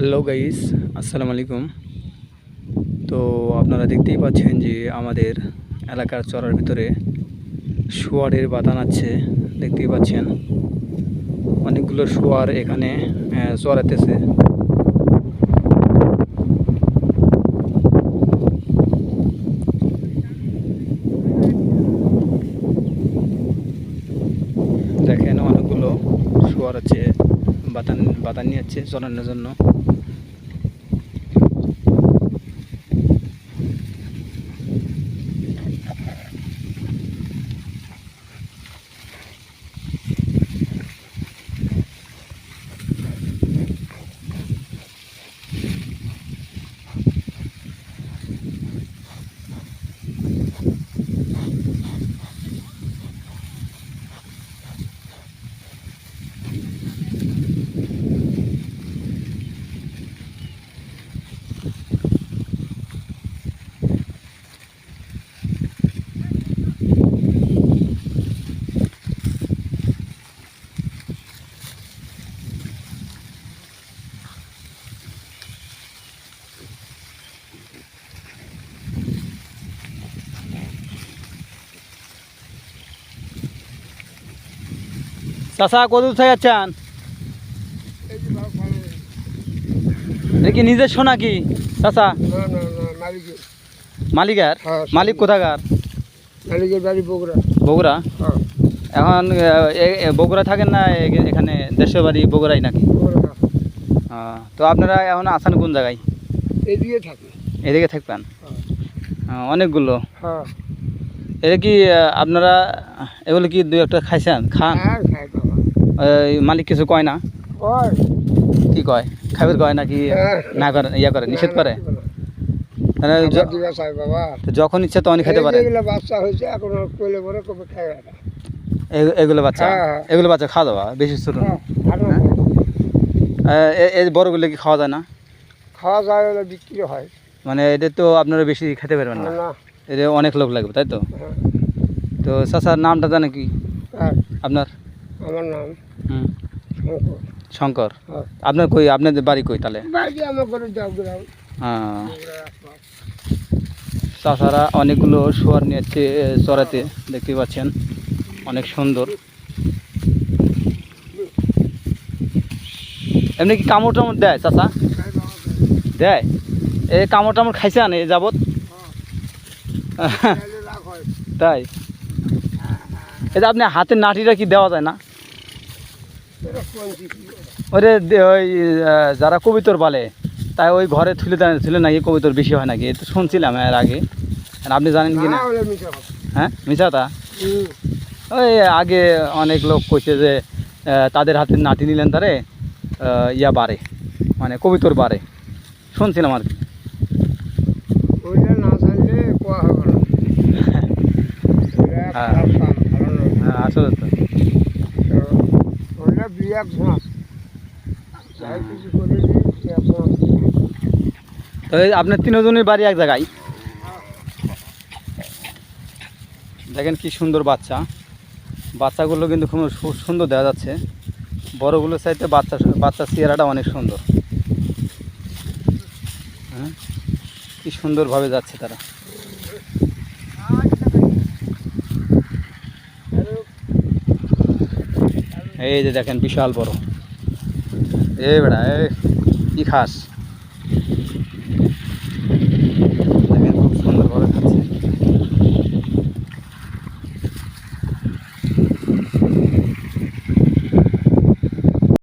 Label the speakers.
Speaker 1: Hello guys আসসালামু আলাইকুম তো আপনারা দেখতেই পাচ্ছেন যে আমাদের এলাকার চরার ভিতরে শুয়ারের বাতান আছে দেখতেই পাচ্ছেন। অনেকগুলো শুয়ার এখানে আহ, চড়াতেছে দেখেন অনেকগুলো শুয়ার আছে। বাতান বাতান নিয়ে যাচ্ছে চড়ানোর জন্য। চাষা কত থেকে যাচ্ছেন? কি নিজের শোনা কি চাষা
Speaker 2: মালিকের? হ্যাঁ,
Speaker 1: মালিক কোথাকার?
Speaker 2: মালিকের বাড়ি বগুড়া।
Speaker 1: বগুড়া?
Speaker 2: হ্যাঁ।
Speaker 1: এখন বগুড়া থাকেন না এখানে দেশের বাড়ি বগুড়াই নাকি?
Speaker 2: বগুড়া
Speaker 1: তো আপনারা এখন আছেন কোন জায়গায়?
Speaker 2: এদিকে থাকি।
Speaker 1: এদিকে থাকবেন?
Speaker 2: হ্যাঁ।
Speaker 1: অনেকগুলো।
Speaker 2: হ্যাঁ।
Speaker 1: এটা কি আপনারা এগুলো কি দু একটা খাইছেন? খান
Speaker 2: হ্যাঁ
Speaker 1: মালিক কিছু কয় না? কি কয়? খাবার কয় নাকি। না করে ইয়া করে নিষেধ করে? মানে যখন ইচ্ছে তখনই খেতে পারে।
Speaker 2: এগুলো বাচ্চা
Speaker 1: এগুলো
Speaker 2: হ্যাঁ, হ্যাঁ।
Speaker 1: এগুলো বাচ্চা খাওয়া দাওয়া বেশি ছোট
Speaker 2: হ্যাঁ,
Speaker 1: এই বড়গুলো কি খাওয়া যায় না?
Speaker 2: খাওয়া যায় বিক্রি হয়।
Speaker 1: মানে এটা তো আপনারা বেশি খেতে পারবেন না। এটা অনেক লোক লাগবে তাই তো? তো চাচার নামটা জানে কি? আপনার?
Speaker 2: আমার নাম। শঙ্কর।
Speaker 1: শঙ্কর?
Speaker 2: হ্যাঁ।
Speaker 1: আপনার কই আপনাদের বাড়ি কই তাহলে?
Speaker 2: গ্রাম
Speaker 1: হ্যাঁ। অনেকগুলো শোয়ার নিয়ে যাচ্ছে, এ, চড়াতে দেখতে পাচ্ছেন। অনেক সুন্দর। এমনি কি কামড় টামড় দেয় চাচা। দেয়? এই কামড় টামড় খাইছে এ যাবত
Speaker 2: খাইলে
Speaker 1: তাই? এটা আপনি হাতের নাটিটা কি দেওয়া যায় না? ওরে ওই যারা কবিতর বলে তাই ওই ঘরে তুলে তুলে নাকি কবিতর বেশি হয় নাকি? তো শুনছিলাম এর আগে। আর আপনি জানেন কি না। হ্যাঁ মিশাতা ওই আগে অনেক লোক কইছে যে তাদের হাতে নাতি নিলেন তারে ইয়া বাড়ে মানে কবিতর বাড়ে শুনছিলাম আর কি।
Speaker 2: ওইটা না জানলে কোয়া হবে না। ওইটা
Speaker 1: হ্যাঁ।
Speaker 2: খারাপ কাম, ভালো নয়।
Speaker 1: হ্যাঁ, আসলে তো
Speaker 2: তো
Speaker 1: আপনার তিনজনের বাড়ি এক জায়গায়? দেখেন কি সুন্দর বাচ্চা। বাচ্চাগুলো কিন্তু খুব সুন্দর দেখা যাচ্ছে। বড়গুলোর চাইতে বাচ্চা বাচ্চার চেহারাটা অনেক সুন্দর। হ্যাঁ? কি সুন্দরভাবে যাচ্ছে তারা। এই যে দেখেন বিশাল বড়। এ বেড়া এ কি খাস?